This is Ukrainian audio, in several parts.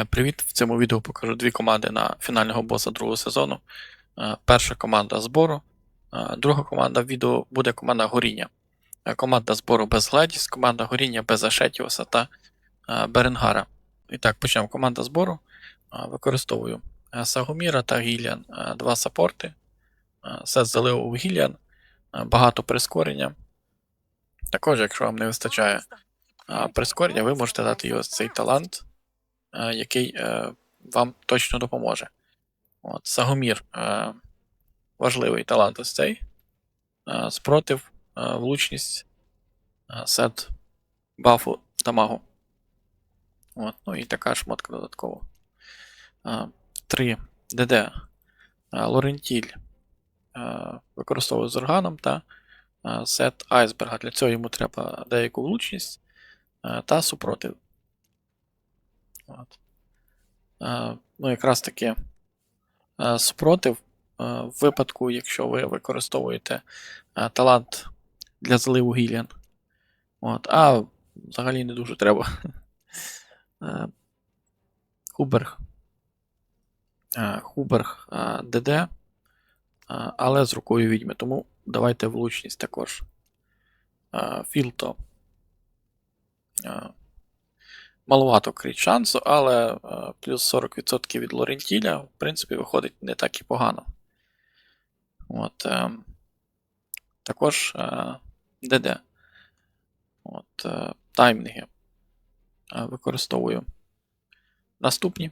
Е, Привіт! В цьому відео покажу дві команди на фінального боса другого сезону. Е, Перша команда збору, е, друга команда відео буде команда горіння. Команда збору без Гледіс, команда горіння без Ашетіоса та Беренгара. І так, почнемо. Команда збору. Використовую Сагоміра та Гіліан, два саппорти. Е, Сет заливу у Гіліан, багато прискорення. Також, якщо вам не вистачає прискорення, ви можете дати ось цей талант який е, вам точно допоможе. От, Сагомір е, важливий талант ось цей. Е, спротив, е, влучність, е, сет бафу дамагу. От, ну і така шмотка додатково. Е, 3 ДД. Е, Лорентіль е, використовую з органом та е, сет айсберга. Для цього йому треба деяку влучність е, та супротив. От. Е, ну, якраз таки е, супротив е, в випадку, якщо ви використовуєте е, талант для зливу Гіліан. От, а взагалі не дуже треба. Е, Хуберг. Е, Хуберг е, ДД, е, але з рукою відьми. Тому давайте влучність також. Е, Філто. Е, Маловато шансу, але е, плюс 40% від Лорентіля, в принципі, виходить не так і погано. От, е, також е, ДД. От, е, таймінги е, використовую наступні.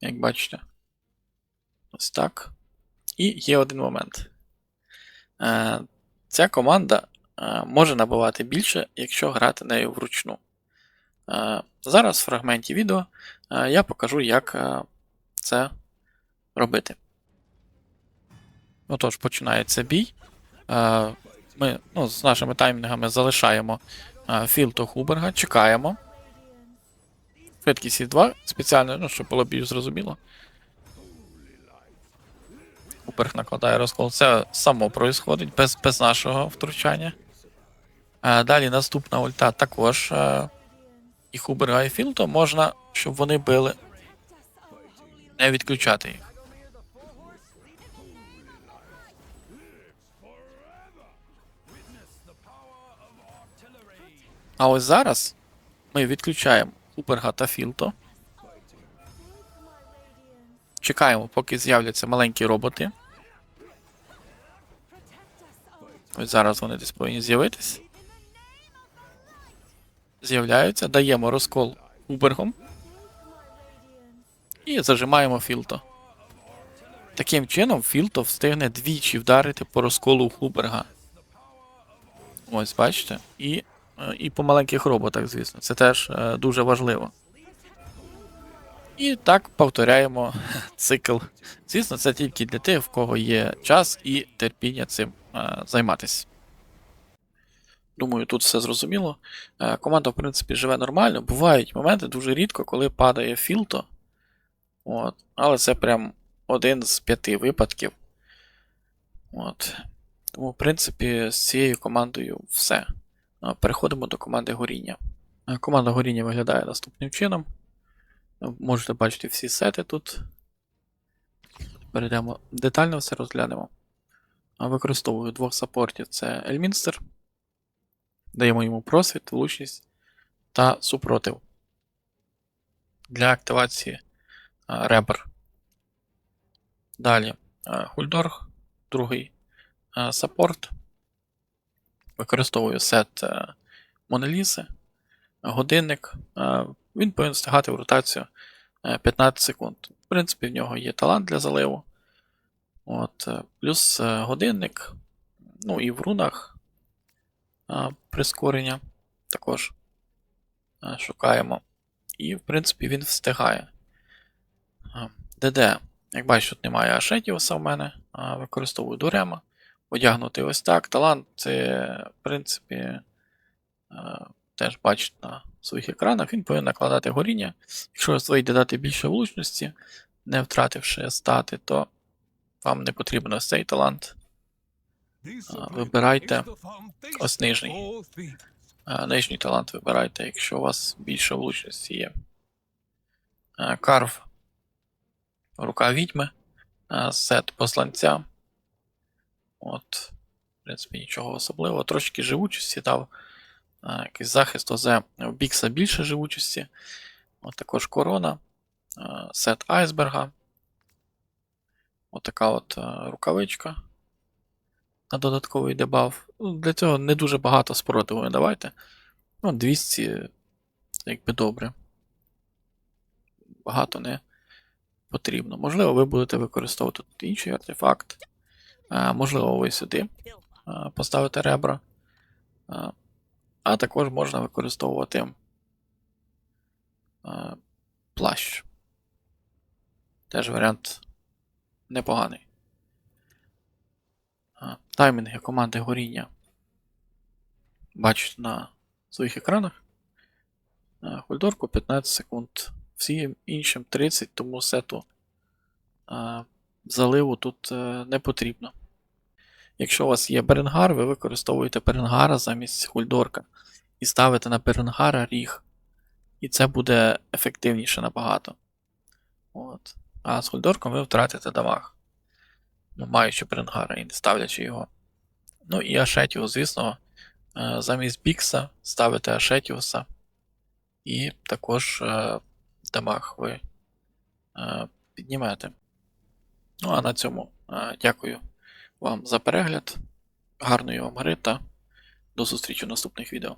Як бачите. Ось так. І є один момент. Е, ця команда е, може набивати більше, якщо грати нею вручну. Е, Зараз в фрагменті відео е, я покажу, як е, це робити. Отож, починається бій. Ми ну, з нашими таймінгами залишаємо філту Хуберга, чекаємо. Швидкість 2 спеціально, ну, щоб було більш зрозуміло. Хуберг накладає розкол. Це само происходить без, без нашого втручання. Далі наступна ульта також. І Хуберга і Філто можна, щоб вони били, не відключати їх. А ось зараз ми відключаємо Хуберга та Філто. Чекаємо, поки з'являться маленькі роботи. Ось зараз вони десь повинні з'явитись з'являються, даємо розкол Убергом і зажимаємо Філто. Таким чином, Філто встигне двічі вдарити по розколу Хуберга. Ось, бачите? І, е, і по маленьких роботах, звісно. Це теж е, дуже важливо. І так повторяємо цикл. Звісно, це тільки для тих, в кого є час і терпіння цим е, займатися. Думаю, тут все зрозуміло. Е, Команда, в принципі, живе нормально. Бувають моменти дуже рідко, коли падає філто. От. Але це прям один з п'яти випадків. От. Тому, в принципі, з цією командою все. Е, Переходимо до команди горіння. Е, Команда горіння виглядає наступним чином. Можете бачити всі сети тут. Перейдемо детально все розглянемо. Використовую двох саппортів: це Ельмінстер. Даємо йому просвіт, влучність та супротив для активації а, ребер. Далі а, Хульдорг, другий а, саппорт. Використовую сет а, Монеліси, годинник. А, він повинен встигати в ротацію 15 секунд. В принципі, в нього є талант для заливу. От, плюс годинник. Ну і в рунах прискорення також шукаємо. І, в принципі, він встигає. ДД. Як бачиш, тут немає Ашетіуса в мене. Використовую Дурема. Одягнути ось так. Талант це, в принципі, теж бачите на своїх екранах. Він повинен накладати горіння. Якщо у вас вийде дати більше влучності, не втративши стати, то вам не потрібен цей талант. Вибирайте ось нижній. Нижній талант вибирайте, якщо у вас більше влучності є. Карв. Рука відьми. Сет посланця. От. В принципі, нічого особливого. Трошки живучості дав. Якийсь захист ОЗ. В Бікса більше живучості. От також корона. Сет айсберга. От от е, рукавичка. На додатковий дебаф. Ну, Для цього не дуже багато спротиву не давайте. Ну, 200, якби добре. Багато не потрібно. Можливо, ви будете використовувати тут інший артефакт. А, можливо, ви сюди а, поставите ребра. А, а також можна використовувати а, плащ. Теж варіант непоганий. А, Таймінги команди горіння. Бачите на своїх екранах. А, Хульдорку 15 секунд. Всім іншим 30, тому сету а, заливу тут е, не потрібно. Якщо у вас є Беренгар, ви використовуєте Беренгара замість Хульдорка і ставите на Беренгара ріг. І це буде ефективніше набагато. От. А з Хульдорком ви втратите дамаг. Ну, маючи Беренгара і не ставлячи його. Ну і Ашетіус, звісно, е, замість Бікса ставите Ашетіуса. І також е, дамаг ви е, піднімете. Ну а на цьому е, дякую вам за перегляд. Гарної вам гри та до зустрічі в наступних відео.